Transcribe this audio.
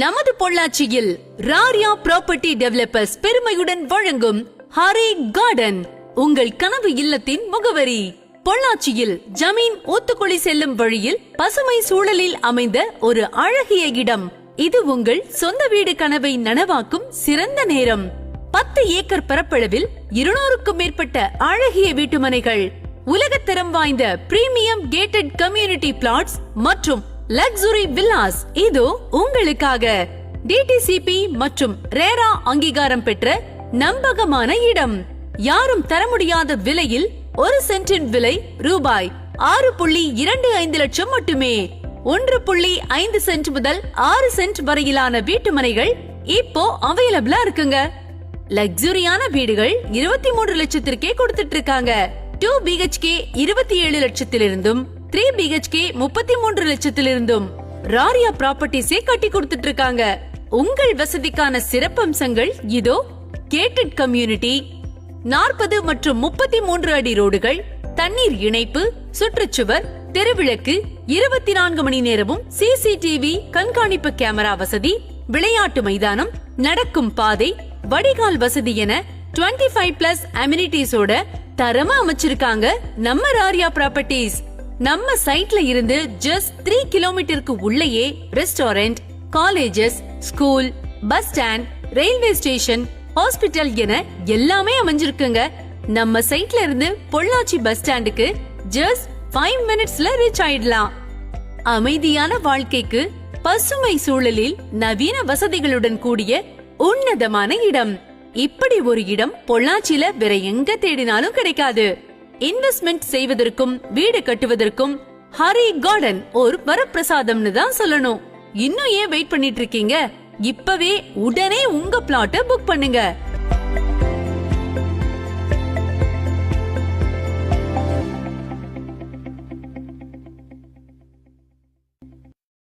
நமது பொள்ளாச்சியில் ராரியா property developers பெருமையுடன் வழங்கும் ஹரி கார்டன் உங்கள் கனவு இல்லத்தின் முகவரி. பொள்ளாச்சியில் ஜமீன் ஊத்துக்குழி செல்லும் வழியில் பசுமை சூழலில் அமைந்த ஒரு அழகிய இடம். இது உங்கள் சொந்த வீடு கனவை நனவாக்கும் சிறந்த நேரம். பத்து ஏக்கர் பரப்பளவில் இருநூறுக்கும் மேற்பட்ட அழகிய வீட்டுமனைகள். உலகத்தரம் வாய்ந்த பிரீமியம் கேட்டட் கம்யூனிட்டி பிளாட்ஸ் மற்றும் லக்ஸுரி வில்லாஸ் இதோ உங்களுக்காக. டிடிசிபி மற்றும் ரேரா அங்கீகாரம் பெற்ற நம்பகமான இடம். யாரும் தர முடியாத விலையில் ஒரு சென்டின் விலை ரூபாய் ஆறு புள்ளி இரண்டு ஐந்து லட்சம் மட்டுமே. ஒன்று புள்ளி ஐந்து சென்ட் முதல் ஆறு சென்ட் வரையிலான வீட்டுமனைகள் இப்போ அவைலபிளா இருக்குங்க. லக்ஸுரியான வீடுகள் இருபத்தி மூன்று லட்சத்திற்கே கொடுத்துட்டு இருக்காங்க. டூ பிஹெச்கே இருபத்தி ஏழு லட்சத்திலிருந்தும் த்ரீ பிஹெச்கே முப்பத்தி மூன்று லட்சத்திலிருந்தும் ராரியா ப்ராப்பர்ட்டிஸே கட்டி கொடுத்துட்டு இருக்காங்க உங்கள் வசதிக்கான சிறப்பம்சங்கள் இதோ கேட்டட் கம்யூனிட்டி நாற்பது மற்றும் முப்பத்தி மூன்று அடி ரோடுகள் தண்ணீர் இணைப்பு சுற்றுச்சுவர் தெருவிளக்கு இருபத்தி நான்கு மணி நேரமும் சிசிடிவி கண்காணிப்பு கேமரா வசதி விளையாட்டு மைதானம் நடக்கும் பாதை வடிகால் வசதி என 25 ஃபைவ் பிளஸ் அமினிட்டிஸோட தரமா அமைச்சிருக்காங்க நம்ம ராரியா ப்ராப்பர்ட்டிஸ் நம்ம சைட்ல இருந்து ஜஸ்ட் த்ரீ கிலோமீட்டருக்கு உள்ளேயே restaurant colleges school bus stand railway station hospital என எல்லாமே அமைஞ்சிருக்குங்க. நம்ம சைட்ல இருந்து பொள்ளாச்சி பஸ் ஸ்டாண்டுக்கு ஜஸ்ட் ஃபைவ் மினிட்ஸ்ல ரீச் ஆயிடலாம். அமைதியான வாழ்க்கைக்கு பசுமை சூழலில் நவீன வசதிகளுடன் கூடிய உன்னதமான இடம். இப்படி ஒரு இடம் பொள்ளாச்சியில வேற எங்க தேடினாலும் கிடைக்காது. இன்வெஸ்ட்மெண்ட் செய்வதற்கும் வீடு கட்டுவதற்கும் ஹரி கார்டன் ஒரு வரப்பிரசாதம்னு தான் சொல்லணும். இன்னும் ஏன் வெயிட் பண்ணிட்டு இருக்கீங்க? இப்பவே உடனே உங்க பிளாட்ட புக் பண்ணுங்க.